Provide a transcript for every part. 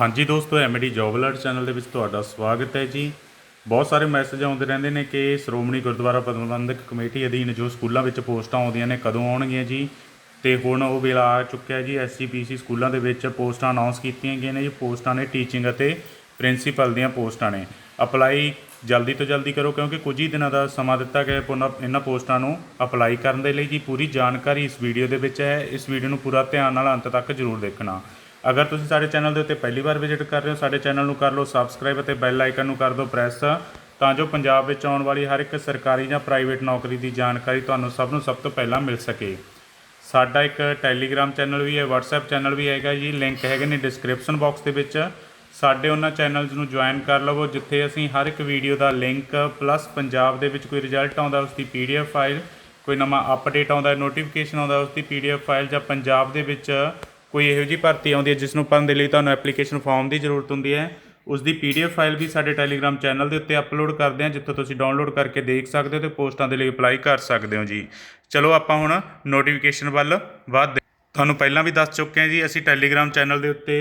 ਹਾਂਜੀ ਦੋਸਤੋ MD job alert channel ਦੇ ਵਿੱਚ ਤੁਹਾਡਾ ਸਵਾਗਤ ਹੈ ਜੀ। ਬਹੁਤ ਸਾਰੇ ਮੈਸੇਜ ਆਉਂਦੇ ਰਹਿੰਦੇ ਨੇ ਕਿ ਸ਼੍ਰੋਮਣੀ ਗੁਰਦੁਆਰਾ ਪ੍ਰਬੰਧਕ ਕਮੇਟੀ ਅਧੀਨ ਜੋ ਸਕੂਲਾਂ ਵਿੱਚ ਪੋਸਟਾਂ ਆਉਂਦੀਆਂ ਨੇ ਕਦੋਂ ਆਉਣਗੀਆਂ ਜੀ? ਤੇ ਹੁਣ ਉਹ ਵੇਲਾ ਆ ਚੁੱਕਿਆ ਜੀ ਐਸਜੀਪੀਸੀ ਸਕੂਲਾਂ ਦੇ ਵਿੱਚ ਪੋਸਟਾਂ ਅਨਾਉਂਸ ਕੀਤੀਆਂ ਗਈਆਂ ਨੇ ਜੀ। ਪੋਸਟਾਂ ਨੇ ਟੀਚਿੰਗ ਅਤੇ ਪ੍ਰਿੰਸੀਪਲ ਦੀਆਂ ਪੋਸਟਾਂ ਨੇ। ਅਪਲਾਈ ਜਲਦੀ ਤੋਂ ਜਲਦੀ ਕਰੋ, ਕਿਉਂਕਿ ਕੁਝ ਹੀ ਦਿਨਾਂ ਦਾ ਸਮਾਂ ਦਿੱਤਾ ਗਿਆ ਹੈ ਇਹਨਾਂ ਪੋਸਟਾਂ ਨੂੰ ਅਪਲਾਈ ਕਰਨ ਦੇ ਲਈ ਜੀ। ਪੂਰੀ ਜਾਣਕਾਰੀ ਇਸ ਵੀਡੀਓ ਦੇ ਵਿੱਚ ਹੈ। ਇਸ ਵੀਡੀਓ ਨੂੰ ਪੂਰਾ ਧਿਆਨ ਨਾਲ ਅੰਤ ਤੱਕ ਜ਼ਰੂਰ ਦੇਖਣਾ। ਅਗਰ ਤੁਸੀਂ ਸਾਡੇ ਚੈਨਲ ਦੇ ਉੱਤੇ ਪਹਿਲੀ ਵਾਰ ਵਿਜ਼ਿਟ ਕਰ ਰਹੇ ਹੋ, ਸਾਡੇ ਚੈਨਲ ਨੂੰ ਕਰ ਲਓ ਸਬਸਕ੍ਰਾਈਬ ਅਤੇ ਬੈਲ ਆਈਕਨ ਨੂੰ ਕਰ ਦਿਓ ਪ੍ਰੈਸ, ਤਾਂ ਜੋ ਪੰਜਾਬ ਵਿੱਚ ਆਉਣ ਵਾਲੀ ਹਰ ਇੱਕ ਸਰਕਾਰੀ ਜਾਂ ਪ੍ਰਾਈਵੇਟ ਨੌਕਰੀ ਦੀ ਜਾਣਕਾਰੀ ਤੁਹਾਨੂੰ ਸਭ ਨੂੰ ਸਭ ਤੋਂ ਪਹਿਲਾਂ ਮਿਲ ਸਕੇ। ਸਾਡਾ ਇੱਕ ਟੈਲੀਗ੍ਰਾਮ ਚੈਨਲ ਵੀ ਹੈ, WhatsApp ਚੈਨਲ ਵੀ ਹੈਗਾ ਜੀ, ਲਿੰਕ ਹੈਗੇ ਨੇ ਡਿਸਕ੍ਰਿਪਸ਼ਨ ਬਾਕਸ ਦੇ ਵਿੱਚ। ਸਾਡੇ ਉਹਨਾਂ ਚੈਨਲਸ ਨੂੰ ਜੁਆਇਨ ਕਰ ਲਵੋ, ਜਿੱਥੇ ਅਸੀਂ ਹਰ ਇੱਕ ਵੀਡੀਓ ਦਾ ਲਿੰਕ ਪਲੱਸ ਪੰਜਾਬ ਦੇ ਵਿੱਚ ਕੋਈ ਰਿਜ਼ਲਟ ਆਉਂਦਾ ਉਸ ਦੀ PDF ਫਾਈਲ, ਕੋਈ ਨਵਾਂ ਅਪਡੇਟ ਆਉਂਦਾ, ਨੋਟੀਫਿਕੇਸ਼ਨ ਆਉਂਦਾ ਉਸ ਦੀ PDF ਫਾਈਲ ਜਾਂ ਪੰਜਾਬ ਦੇ ਵਿੱਚ ਕੋਈ ਇਹੋ ਜਿਹੀ ਭਰਤੀ ਆਉਂਦੀ ਹੈ ਜਿਸ ਨੂੰ ਭਰਨ ਦੇ ਲਈ ਤੁਹਾਨੂੰ ਐਪਲੀਕੇਸ਼ਨ ਫਾਰਮ ਦੀ ਜ਼ਰੂਰਤ ਹੁੰਦੀ ਹੈ ਉਸ ਦੀ PDF ਫਾਈਲ ਵੀ ਸਾਡੇ ਟੈਲੀਗ੍ਰਾਮ ਚੈਨਲ ਦੇ ਉੱਤੇ ਅਪਲੋਡ ਕਰਦੇ ਹਾਂ, ਜਿੱਥੋਂ ਤੁਸੀਂ ਡਾਊਨਲੋਡ ਕਰਕੇ ਦੇਖ ਸਕਦੇ ਹੋ ਤੇ ਪੋਸਟਾਂ ਦੇ ਲਈ ਅਪਲਾਈ ਕਰ ਸਕਦੇ ਹੋ ਜੀ। ਚਲੋ ਆਪਾਂ ਹੁਣ ਨੋਟੀਫਿਕੇਸ਼ਨ ਵੱਲ ਵਧਦੇ ਤੁਹਾਨੂੰ ਪਹਿਲਾਂ ਵੀ ਦੱਸ ਚੁੱਕੇ ਹਾਂ ਜੀ, ਅਸੀਂ ਟੈਲੀਗ੍ਰਾਮ ਚੈਨਲ ਦੇ ਉੱਤੇ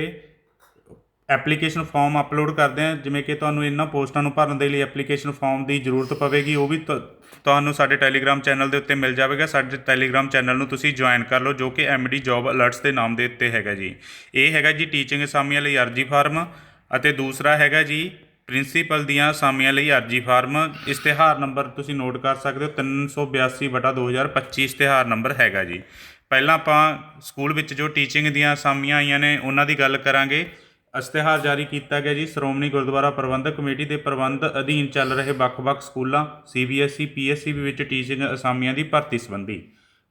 ਐਪਲੀਕੇਸ਼ਨ ਫਾਰਮ ਅਪਲੋਡ ਕਰਦੇ ਹਾਂ, ਜਿਵੇਂ ਕਿ ਤੁਹਾਨੂੰ ਇਹਨਾਂ ਪੋਸਟਾਂ ਨੂੰ ਭਰਨ ਦੇ ਲਈ ਐਪਲੀਕੇਸ਼ਨ ਫਾਰਮ ਦੀ ਜ਼ਰੂਰਤ ਪਵੇਗੀ, ਉਹ ਵੀ ਤੁ- ਤੁਹਾਨੂੰ ਸਾਡੇ ਟੈਲੀਗ੍ਰਾਮ ਚੈਨਲ ਦੇ ਉੱਤੇ ਮਿਲ ਜਾਵੇਗਾ। ਸਾਡੇ ਟੈਲੀਗ੍ਰਾਮ ਚੈਨਲ ਨੂੰ ਤੁਸੀਂ ਜੁਆਇਨ ਕਰ ਲਓ, ਜੋ ਕਿ ਐਮਡੀ ਜੌਬ ਅਲਰਟਸ ਦੇ ਨਾਮ ਦੇ ਉੱਤੇ ਹੈਗਾ ਜੀ। ਇਹ ਹੈਗਾ ਜੀ ਟੀਚਿੰਗ ਅਸਾਮੀਆਂ ਲਈ ਅਰਜੀ ਫਾਰਮ ਅਤੇ ਦੂਸਰਾ ਹੈਗਾ ਜੀ ਪ੍ਰਿੰਸੀਪਲ ਦੀਆਂ ਅਸਾਮੀਆਂ ਲਈ ਅਰਜੀ ਫਾਰਮ। ਇਸ਼ਤਿਹਾਰ ਨੰਬਰ ਤੁਸੀਂ ਨੋਟ ਕਰ ਸਕਦੇ ਹੋ 382 ਬਟਾ 2025 ਇਸ਼ਤਿਹਾਰ ਨੰਬਰ ਹੈਗਾ ਜੀ। ਪਹਿਲਾਂ ਆਪਾਂ ਸਕੂਲ ਵਿੱਚ ਜੋ ਟੀਚਿੰਗ ਦੀਆਂ ਅਸਾਮੀਆਂ ਆਈਆਂ ਨੇ, ਉਹਨਾਂ ਦੀ ਗੱਲ ਕਰਾਂਗੇ। ਇਸ਼ਤਿਹਾਰ ਜਾਰੀ ਕੀਤਾ ਗਿਆ ਜੀ। ਸ਼੍ਰੋਮਣੀ ਗੁਰਦੁਆਰਾ ਪ੍ਰਬੰਧਕ ਕਮੇਟੀ ਦੇ ਪ੍ਰਬੰਧ ਅਧੀਨ ਚੱਲ ਰਹੇ ਵੱਖ-ਵੱਖ ਸਕੂਲਾਂ, ਸੀਬੀਐਸਈ ਪੀਐਸਸੀ ਵਿੱਚ ਟੀਚਿੰਗ ਅਸਾਮੀਆਂ ਦੀ ਭਰਤੀ ਸੰਬੰਧੀ।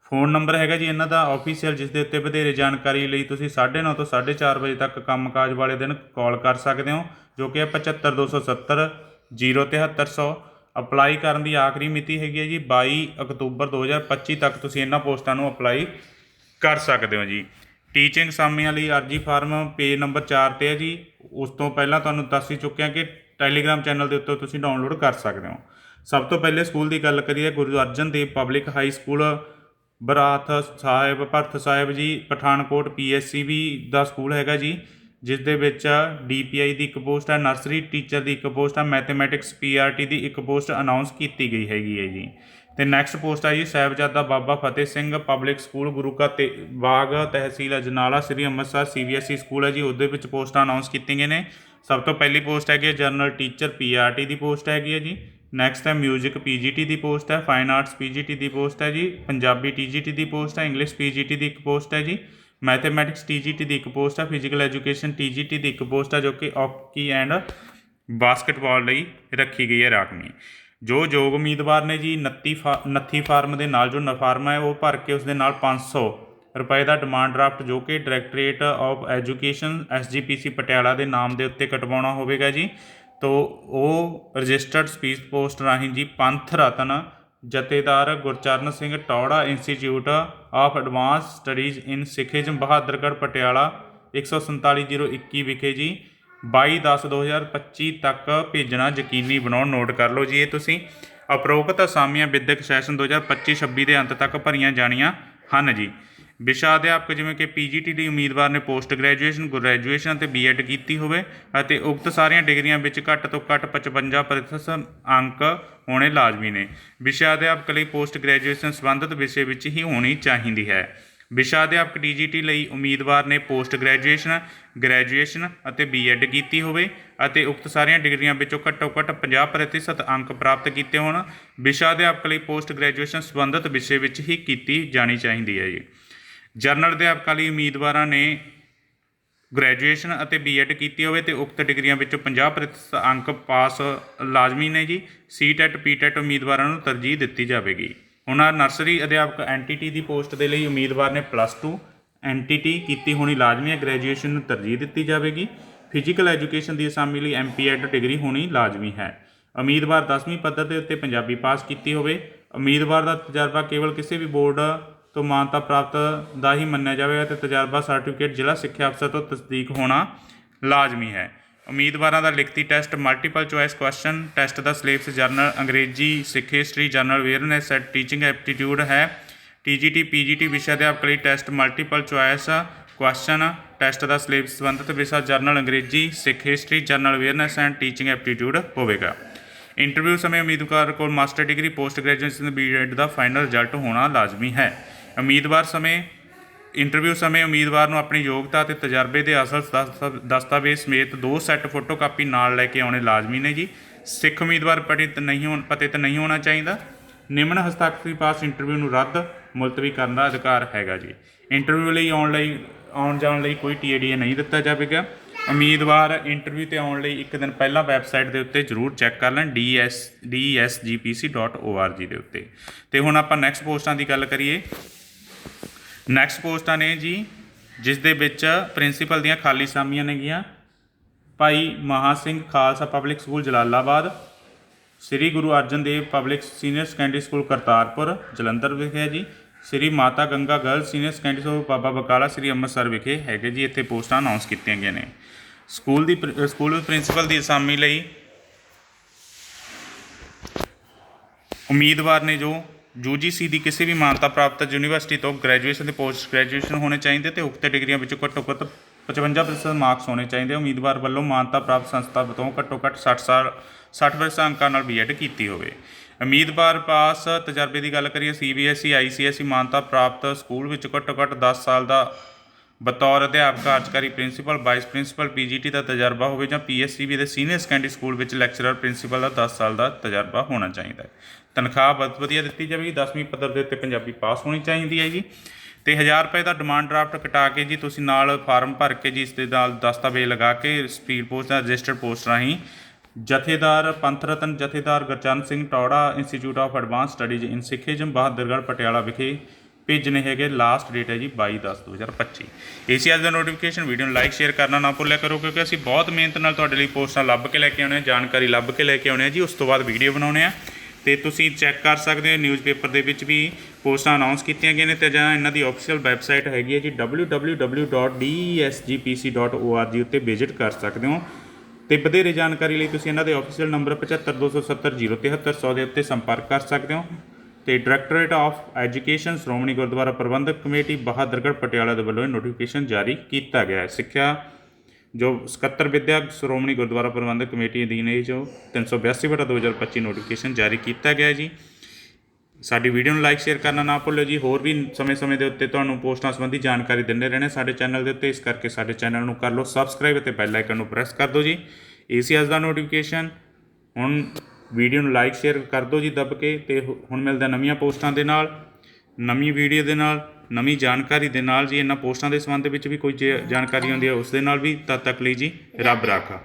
ਫੋਨ ਨੰਬਰ ਹੈਗਾ ਜੀ ਇਹਨਾਂ ਦਾ ਆਫੀਸ਼ੀਅਲ ਜਿਸ ਦੇ ਉੱਤੇ ਵਧੇਰੇ ਜਾਣਕਾਰੀ ਲਈ ਤੁਸੀਂ 9:30 ਤੋਂ 4:30 ਵਜੇ ਤੱਕ ਕੰਮਕਾਜ ਵਾਲੇ ਦਿਨ ਕਾਲ ਕਰ ਸਕਦੇ ਹੋ, ਜੋ ਕਿ ਹੈ 75270 07300 ਅਪਲਾਈ ਕਰਨ ਦੀ ਆਖਰੀ ਮਿਤੀ ਹੈਗੀ ਹੈ ਜੀ 22 ਅਕਤੂਬਰ 2025 ਤੱਕ ਤੁਸੀਂ ਇਹਨਾਂ ਪੋਸਟਾਂ ਨੂੰ ਅਪਲਾਈ ਕਰ ਸਕਦੇ ਹੋ ਜੀ। ਟੀਚਿੰਗ ਅਸਾਮੀਆਂ ਲਈ ਅਰਜੀ ਫਾਰਮ ਪੇਜ ਨੰਬਰ 4 ਤੇ ਹੈ ਜੀ। ਉਸ ਤੋਂ ਪਹਿਲਾਂ ਤੁਹਾਨੂੰ ਦੱਸ ਹੀ ਚੁੱਕਿਆ ਕਿ ਟੈਲੀਗ੍ਰਾਮ ਚੈਨਲ ਦੇ ਉੱਤੇ ਤੁਸੀਂ ਡਾਊਨਲੋਡ ਕਰ ਸਕਦੇ ਹੋ। ਸਭ ਤੋਂ ਪਹਿਲੇ ਸਕੂਲ ਦੀ ਗੱਲ ਕਰੀਏ, Guru Arjan Dev public high school, Barath Sahib, Bharat Sahib ji, Pathankot PSCB ਦਾ ਸਕੂਲ ਹੈਗਾ ਜੀ, ਜਿਸ ਦੇ ਵਿੱਚ ਡੀਪੀਆਈ ਦੀ ਇੱਕ ਪੋਸਟ ਹੈ, ਨਰਸਰੀ ਟੀਚਰ ਦੀ ਇੱਕ ਪੋਸਟ ਹੈ, ਮੈਥਮੈਟਿਕਸ ਪੀਆਰਟੀ ਦੀ ਇੱਕ ਪੋਸਟ ਅਨਾਉਂਸ ਕੀਤੀ ਗਈ ਹੈਗੀ ਹੈ ਜੀ। ਤੇ ਨੈਕਸਟ ਪੋਸਟ ਆ ਜੀ, ਸਾਹਿਬਜ਼ਾਦਾ ਬਾਬਾ ਫਤਿਹ ਸਿੰਘ ਪਬਲਿਕ ਸਕੂਲ ਗੁਰੂ ਕਾ ਤੇ ਬਾਗ ਤਹਿਸੀਲ ਅਜਨਾਲਾ, ਸ੍ਰੀ ਅੰਮ੍ਰਿਤਸਰ ਸੀਬੀਐਸਈ ਸਕੂਲ ਹੈ ਜੀ, ਉਹਦੇ ਵਿੱਚ ਪੋਸਟਾਂ ਅਨਾਉਂਸ ਕੀਤੀਆਂ ਗਈਆਂ ਨੇ। ਸਭ ਤੋਂ ਪਹਿਲੀ ਪੋਸਟ ਹੈਗੀ ਹੈ ਜਨਰਲ ਟੀਚਰ ਪੀਆਰਟੀ ਦੀ ਪੋਸਟ ਹੈਗੀ ਹੈ ਜੀ। ਨੈਕਸਟ ਹੈ 뮤직 ਪੀਜੀਟੀ ਦੀ ਪੋਸਟ ਹੈ ਫਾਈਨ ਆਰਟਸ ਪੀਜੀਟੀ ਦੀ ਪੋਸਟ ਹੈ ਜੀ, ਪੰਜਾਬੀ ਟੀਜੀਟੀ ਦੀ ਪੋਸਟ ਹੈ ਇੰਗਲਿਸ਼ ਪੀਜੀਟੀ ਦੀ ਇੱਕ ਪੋਸਟ ਹੈ ਜੀ ਮੈਥਮੈਟਿਕਸ ਟੀਜੀਟੀ ਦੀ ਇੱਕ ਪੋਸਟ ਹੈ ਫਿਜ਼ੀਕਲ ਐਜੂਕੇਸ਼ਨ ਟੀਜੀਟੀ ਦੀ ਇੱਕ ਪੋਸਟ ਹੈ, ਜੋ ਕਿ ਹਾਕੀ ਐਂਡ ਬਾਸਕਟਬਾਲ ਲਈ ਰੱਖੀ ਗਈ ਹੈ ਰਾਖਵੀਂ। ਜੋ ਯੋਗ ਉਮੀਦਵਾਰ ਨੇ ਜੀ 29 ਫਾ- 29 ਫਾਰਮ ਦੇ ਨਾਲ ਜੋ ਨਫਾਰਮ ਹੈ, ਉਹ ਭਰ ਕੇ ਉਸ ਦੇ ਨਾਲ 500 ਰੁਪਏ ਦਾ ਡਿਮਾਂਡ ਡਰਾਫਟ ਜੋ ਕਿ directorate of education SGPC Patiala ਦੇ ਨਾਮ ਦੇ ਉੱਤੇ ਕਟਵਾਉਣਾ ਹੋਵੇਗਾ ਜੀ। ਤੋ ਉਹ ਰਜਿਸਟਰਡ ਸਪੀਚ ਪੋਸਟ ਰਾਹੀਂ ਜੀ Panth Rattan, Jathedar Gurcharan Singh Tohra institute of advance studies in Sikhism Bahadurgarh Patiala 147021 ਵਿਖੇ ਜੀ। ਬਾਈ ਦਸ ਦੋ ਹਜ਼ਾਰ ਪੱਚੀ ਤੱਕ ਭੇਜਣਾ ਯਕੀਨੀ ਬਣਾਓ ਨੋਟ ਕਰ ਲਓ ਜੀ ਇਹ ਤੁਸੀਂ। ਉਪਰੋਕਤ ਅਸਾਮੀਆਂ ਵਿੱਦਿਅਕ ਸੈਸ਼ਨ 2025-26 ਦੇ ਅੰਤ ਤੱਕ ਭਰੀਆਂ ਜਾਣੀਆਂ ਹਨ ਜੀ। ਵਿਸ਼ਾ ਅਧਿਆਪਕ ਜਿਵੇਂ ਕਿ ਪੀਜੀਟੀ ਦੀ ਉਮੀਦਵਾਰ ਨੇ ਪੋਸਟ ਗ੍ਰੈਜੂਏਸ਼ਨ ਗ੍ਰੈਜੂਏਸ਼ਨ ਅਤੇ ਬੀਐਡ ਕੀਤੀ ਹੋਵੇ ਅਤੇ ਉਕਤ ਸਾਰੀਆਂ ਡਿਗਰੀਆਂ ਵਿੱਚ ਘੱਟ ਤੋਂ ਘੱਟ 55% ਅੰਕ ਹੋਣੇ ਲਾਜ਼ਮੀ ਨੇ। ਵਿਸ਼ਾ ਅਧਿਆਪਕ ਲਈ ਪੋਸਟ ਗ੍ਰੈਜੂਏਸ਼ਨ ਸੰਬੰਧਿਤ ਵਿਸ਼ੇ ਵਿੱਚ ਹੀ ਹੋਣੀ ਚਾਹੀਦੀ ਹੈ। ਵਿਸ਼ਾ ਅਧਿਆਪਕ ਟੀਜੀਟੀ ਲਈ ਉਮੀਦਵਾਰ ਨੇ ਪੋਸਟ ਗ੍ਰੈਜੂਏਸ਼ਨ ਗ੍ਰੈਜੂਏਸ਼ਨ ਅਤੇ ਬੀਐਡ ਕੀਤੀ ਹੋਵੇ ਅਤੇ ਉਕਤ ਸਾਰੀਆਂ ਡਿਗਰੀਆਂ ਵਿੱਚੋਂ ਘੱਟੋ ਘੱਟ 50% ਅੰਕ ਪ੍ਰਾਪਤ ਕੀਤੇ ਹੋਣ। ਵਿਸ਼ਾ ਅਧਿਆਪਕ ਲਈ ਪੋਸਟ ਗ੍ਰੈਜੂਏਸ਼ਨ ਸੰਬੰਧਿਤ ਵਿਸ਼ੇ ਵਿੱਚ ਹੀ ਕੀਤੀ ਜਾਣੀ ਚਾਹੀਦੀ ਹੈ ਜੀ। ਜਨਰਲ ਅਧਿਆਪਕਾਂ ਲਈ ਉਮੀਦਵਾਰਾਂ ਨੇ ਗ੍ਰੈਜੂਏਸ਼ਨ ਅਤੇ ਬੀਐਡ ਕੀਤੀ ਹੋਵੇ ਤੇ ਉਕਤ ਡਿਗਰੀਆਂ ਵਿੱਚੋਂ 50% ਅੰਕ ਪਾਸ ਲਾਜ਼ਮੀ ਨੇ ਜੀ। ਸੀਟੈਟ, ਪੀਟੈਟ ਉਮੀਦਵਾਰਾਂ ਨੂੰ ਤਰਜੀਹ ਦਿੱਤੀ ਜਾਵੇਗੀ। ਉਹਨਾਂ ਨਰਸਰੀ ਅਧਿਆਪਕ ਐਨਟੀਟੀ ਦੀ ਪੋਸਟ ਦੇ ਲਈ ਉਮੀਦਵਾਰ ਨੇ ਪਲੱਸ 2 ਐਨਟੀਟੀ ਕੀਤੀ ਹੋਣੀ ਲਾਜ਼ਮੀ ਹੈ। ਗ੍ਰੈਜੂਏਸ਼ਨ ਨੂੰ ਤਰਜੀਹ ਦਿੱਤੀ ਜਾਵੇਗੀ। ਫਿਜ਼ੀਕਲ ਐਜੂਕੇਸ਼ਨ ਦੀ ਅਸਾਮੀ ਲਈ ਐਮਪੀਐਡ ਡਿਗਰੀ ਹੋਣੀ ਲਾਜ਼ਮੀ ਹੈ। ਉਮੀਦਵਾਰ 10ਵੀਂ ਪੱਧਰ ਦੇ ਉੱਤੇ ਪੰਜਾਬੀ ਪਾਸ ਕੀਤੀ ਹੋਵੇ। ਉਮੀਦਵਾਰ ਦਾ ਤਜਰਬਾ ਕੇਵਲ ਕਿਸੇ ਵੀ ਬੋਰਡ ਤੋਂ ਮਾਨਤਾ ਪ੍ਰਾਪਤ ਦਾ ਹੀ ਮੰਨਿਆ ਜਾਵੇਗਾ ਤੇ ਤਜਰਬਾ ਸਰਟੀਫਿਕੇਟ ਜ਼ਿਲ੍ਹਾ ਸਿੱਖਿਆ ਅਫਸਰ ਤੋਂ ਤਸਦੀਕ ਹੋਣਾ ਲਾਜ਼ਮੀ ਹੈ। ਉਮੀਦਵਾਰਾਂ ਦਾ ਲਿਖਤੀ test multiple choice question test the syllabus general Angrezi Sikh history general awareness at teaching aptitude ਹੈ। ਟੀਜੀਟੀ ਪੀਜੀਟੀ ਵਿਸ਼ਾ ਅਧਿਆਪਕ ਲਈ test multiple choice question test ਦਾ ਸਿਲੇਬਸ ਸੰਬੰਧਿਤ ਵਿਸ਼ਾ general Angrezi Sikh history general awareness and teaching aptitude ਹੋਵੇਗਾ। Interview ਸਮੇਂ ਉਮੀਦਵਾਰ ਕੋਲ master degree post graduation BEd ਦਾ ਫਾਈਨਲ ਰਿਜ਼ਲਟ ਹੋਣਾ ਲਾਜ਼ਮੀ ਹੈ। ਉਮੀਦਵਾਰ ਸਮੇਂ ਇੰਟਰਵਿਊ ਸਮੇਂ ਉਮੀਦਵਾਰ ਨੂੰ ਆਪਣੀ ਯੋਗਤਾ ਅਤੇ ਤਜਰਬੇ ਦੇ ਅਸਲ ਦਸਤਾ- ਦਸਤਾਵੇਜ਼ ਸਮੇਤ ਦੋ ਸੈੱਟ ਫੋਟੋਕਾਪੀ ਨਾਲ ਲੈ ਕੇ ਆਉਣੇ ਲਾਜ਼ਮੀ ਨੇ ਜੀ। ਸਿੱਖ ਉਮੀਦਵਾਰ ਪਤਿਤ ਨਹੀਂ ਹੋਣ ਪਤਿਤ ਨਹੀਂ ਹੋਣਾ ਚਾਹੀਦਾ। ਨਿਮਨ ਹਸਤਾਖਰੀ ਪਾਸ ਇੰਟਰਵਿਊ ਨੂੰ ਰੱਦ, ਮੁਲਤਵੀ ਕਰਨ ਦਾ ਅਧਿਕਾਰ ਹੈਗਾ ਜੀ। ਇੰਟਰਵਿਊ ਲਈ ਆਉਣ ਲਈ, ਆਉਣ ਜਾਣ ਲਈ ਕੋਈ ਟੀਏਡੀਏ ਨਹੀਂ ਦਿੱਤਾ ਜਾਵੇਗਾ। ਉਮੀਦਵਾਰ ਇੰਟਰਵਿਊ ਤੇ ਆਉਣ ਲਈ ਇੱਕ ਦਿਨ ਪਹਿਲਾਂ ਵੈਬਸਾਈਟ ਦੇ ਉੱਤੇ ਜ਼ਰੂਰ ਚੈੱਕ ਕਰ ਲੈਣ ds dsgpc.org ਦੇ ਉੱਤੇ। ਤੇ ਹੁਣ ਆਪਾਂ ਨੈਕਸਟ ਪੋਸਟਾਂ ਦੀ ਗੱਲ ਕਰੀਏ। ਨੈਕਸਟ ਪੋਸਟਾਂ ਨੇ ਜੀ, ਜਿਸ ਦੇ ਵਿੱਚ ਪ੍ਰਿੰਸੀਪਲ ਦੀਆਂ ਖਾਲੀ ਸਾਮੀਆਂ ਨੇਗੀਆਂ Bhai Maha Singh Khalsa public school, Jalalabad. Shri Guru Arjan Dev public senior secondary school, Kartarpur, Jalandhar ਵਿਖੇ ਜੀ। Shri Mata Ganga girl senior secondary school, Baba Bakala, Shri Amritsar ਵਿਖੇ ਹੈਗੇ ਜੀ। ਇੱਥੇ ਪੋਸਟਾਂ ਅਨਾਉਂਸ ਕੀਤੀਆਂ ਗਈਆਂ ਨੇ। ਸਕੂਲ ਦੀ ਪ੍ਰਿ- ਸਕੂਲ ਪ੍ਰਿੰਸੀਪਲ ਦੀ ਅਸਾਮੀ ਲਈ ਉਮੀਦਵਾਰ ਨੇ ਜੋ UGC ਦੀ ਕਿਸੇ ਵੀ ਮਾਨਤਾ ਪ੍ਰਾਪਤ ਯੂਨੀਵਰਸਿਟੀ ਤੋਂ ਗ੍ਰੈਜੂਏਸ਼ਨ ਤੇ ਪੋਸਟ ਗ੍ਰੈਜੂਏਸ਼ਨ ਹੋਣੇ ਚਾਹੀਦੇ ਤੇ ਉਕਤ ਡਿਗਰੀਆਂ ਵਿੱਚੋਂ ਘੱਟੋ ਘੱਟ 55% ਮਾਰਕਸ ਹੋਣੇ ਚਾਹੀਦੇ। ਉਮੀਦਵਾਰ ਵੱਲੋਂ ਮਾਨਤਾ ਪ੍ਰਾਪਤ ਸੰਸਥਾ ਤੋਂ ਘੱਟੋ ਘੱਟ 60 ਸਾਲ 60% ਅੰਕਾਂ ਨਾਲ ਬੀਐਡ ਕੀਤੀ ਹੋਵੇ। ਉਮੀਦਵਾਰ ਪਾਸ ਤਜਰਬੇ ਦੀ ਗੱਲ ਕਰੀਏ ਸੀਬੀਐਸਈ ਆਈਸੀਐਸਈ ਮਾਨਤਾ ਪ੍ਰਾਪਤ ਸਕੂਲ ਵਿੱਚ ਘੱਟੋ ਘੱਟ 10 ਸਾਲ ਦਾ ਬਤੌਰ ਅਧਿਆਪਕ, ਕਾਰਜਕਾਰੀ ਪ੍ਰਿੰਸੀਪਲ ਵਾਈਸ ਪ੍ਰਿੰਸੀਪਲ ਪੀਜੀਟੀ ਦਾ ਤਜਰਬਾ ਹੋਵੇ ਜਾਂ ਪੀਐਸਸੀਬੀ ਦੇ ਸੀਨੀਅਰ ਸੈਕੰਡਰੀ ਸਕੂਲ ਵਿੱਚ ਲੈਕਚਰਰ ਪ੍ਰਿੰਸੀਪਲ ਦਾ 10 ਸਾਲ ਦਾ ਤਜਰਬਾ ਹੋਣਾ ਚਾਹੀਦਾ ਹੈ। ਤਨਖਾਹ ਬਹੁਤ ਵਧੀਆ ਦਿੱਤੀ ਜਾਵੇਗੀ 10ਵੀਂ ਪੱਧਰ ਦੇ ਉੱਤੇ ਪੰਜਾਬੀ ਪਾਸ ਹੋਣੀ ਚਾਹੀਦੀ ਹੈ ਜੀ। ਤੇ 1000 ਰੁਪਏ ਦਾ ਡਿਮਾਂਡ ਡਰਾਫਟ ਕਟਾ ਕੇ ਜੀ, ਤੁਸੀਂ ਨਾਲ ਫਾਰਮ ਭਰ ਕੇ ਜੀ ਇਸ ਦੇ ਨਾਲ ਦਸਤਾਵੇਜ਼ ਲਗਾ ਕੇ ਸਪੀਡ ਪੋਸਟ ਜਾਂ ਰਜਿਸਟਰਡ ਪੋਸਟ ਰਾਹੀਂ Jathedar Panth Rattan Jathedar Gurcharan Singh Tohra institute of advance studies in Sikhism Bahadurgarh Patiala ਵਿਖੇ ਭੇਜਣੇ ਹੈਗੇ ਲਾਸਟ ਡੇਟ ਹੈ ਜੀ 22/10/2025 ਏਸੀ ਅੱਜ ਦਾ ਨੋਟੀਫਿਕੇਸ਼ਨ ਵੀਡੀਓ ਨੂੰ ਲਾਈਕ ਸ਼ੇਅਰ ਕਰਨਾ ਨਾ ਭੁੱਲਿਆ ਕਰੋ, ਕਿਉਂਕਿ ਅਸੀਂ ਬਹੁਤ ਮਿਹਨਤ ਨਾਲ ਤੁਹਾਡੇ ਲਈ ਪੋਸਟਾਂ ਲੱਭ ਕੇ ਲੈ ਕੇ ਆਉਣੇ ਆ, ਜਾਣਕਾਰੀ ਲੱਭ ਕੇ ਲੈ ਕੇ ਆਉਣੇ ਆ ਜੀ, ਉਸ ਤੋਂ ਬਾਅਦ ਵੀਡੀਓ ਬਣਾਉਣੇ ਆ। ਤੇ ਤੁਸੀਂ ਚੈੱਕ ਕਰ ਸਕਦੇ ਹੋ ਨਿਊਜ਼ਪੇਪਰ ਦੇ ਵਿੱਚ ਵੀ ਪੋਸਟਾਂ ਅਨਾਉਂਸ ਕੀਤੀਆਂ ਗਈਆਂ ਨੇ, ਤੇ ਜਾਂ ਇਹਨਾਂ ਦੀ ਆਫੀਸ਼ੀਅਲ ਵੈਬਸਾਈਟ ਹੈਗੀ ਹੈ ਜੀ www.desgpc.org ਉੱਤੇ ਵਿਜ਼ਿਟ ਕਰ ਸਕਦੇ ਹੋ। ਤੇ ਵਧੇਰੇ ਜਾਣਕਾਰੀ ਲਈ ਤੁਸੀਂ ਇਹਨਾਂ ਦੇ ਆਫੀਸ਼ੀਅਲ ਨੰਬਰ 752707037100 ਦੇ ਉੱਤੇ ਸੰਪਰਕ ਕਰ ਸਕਦੇ ਹੋ। ਤੇ directorate of education Shiromani Gurdwara Prabandhak committee, Bahadurgarh Patiala ਦੇ ਵੱਲੋਂ ਇਹ ਨੋਟੀਫਿਕੇਸ਼ਨ ਜਾਰੀ ਕੀਤਾ ਗਿਆ ਹੈ। ਸਿੱਖਿਆ ਜੋ ਸਕੱਤਰ ਵਿਦਿਆ ਸ਼੍ਰੋਮਣੀ ਗੁਰਦੁਆਰਾ ਪ੍ਰਬੰਧਕ ਕਮੇਟੀ ਅਧੀਨ ਇਹ ਜੋ 382 ਬਟਾ 2025 ਨੋਟੀਫਿਕੇਸ਼ਨ ਜਾਰੀ ਕੀਤਾ ਗਿਆ ਜੀ। ਸਾਡੀ ਵੀਡੀਓ ਨੂੰ ਲਾਈਕ ਸ਼ੇਅਰ ਕਰਨਾ ਨਾ ਭੁੱਲਿਓ ਜੀ। ਹੋਰ ਵੀ ਸਮੇਂ-ਸਮੇਂ ਦੇ ਉੱਤੇ ਤੁਹਾਨੂੰ ਪੋਸਟਾਂ ਸੰਬੰਧੀ ਜਾਣਕਾਰੀ ਦਿੰਦੇ ਰਹਿਣੇ ਸਾਡੇ ਚੈਨਲ ਦੇ ਉੱਤੇ। ਇਸ ਕਰਕੇ ਸਾਡੇ ਚੈਨਲ ਨੂੰ ਕਰ ਲਓ ਸਬਸਕ੍ਰਾਈਬ ਅਤੇ ਬੈਲ ਆਈਕਨ ਨੂੰ ਪ੍ਰੈਸ ਕਰ ਦਿਓ ਜੀ। ਏਸੀ ਅੱਜ ਦਾ ਨੋਟੀਫਿਕੇਸ਼ਨ ਹੁਣ ਵੀਡੀਓ ਨੂੰ ਲਾਈਕ, ਸ਼ੇਅਰ ਕਰ ਦਿਓ ਜੀ ਦੱਬ ਕੇ ਤੇ ਹੁਣ ਮਿਲਦਾ ਨਵੀਆਂ ਪੋਸਟਾਂ ਦੇ ਨਾਲ, ਨਵੀਂ ਵੀਡੀਓ ਦੇ ਨਾਲ, ਨਵੀਂ ਜਾਣਕਾਰੀ ਦੇ ਨਾਲ ਜੀ। ਇਹਨਾਂ ਪੋਸਟਾਂ ਦੇ ਸੰਬੰਧ ਵਿੱਚ ਵੀ ਕੋਈ ਜੇ, ਜਾਣਕਾਰੀ ਹੁੰਦੀ ਹੈ ਉਸ ਦੇ ਨਾਲ ਵੀ ਤਦ ਤੱਕ ਲਈ ਜੀ। ਰੱਬ ਰਾਖਾ।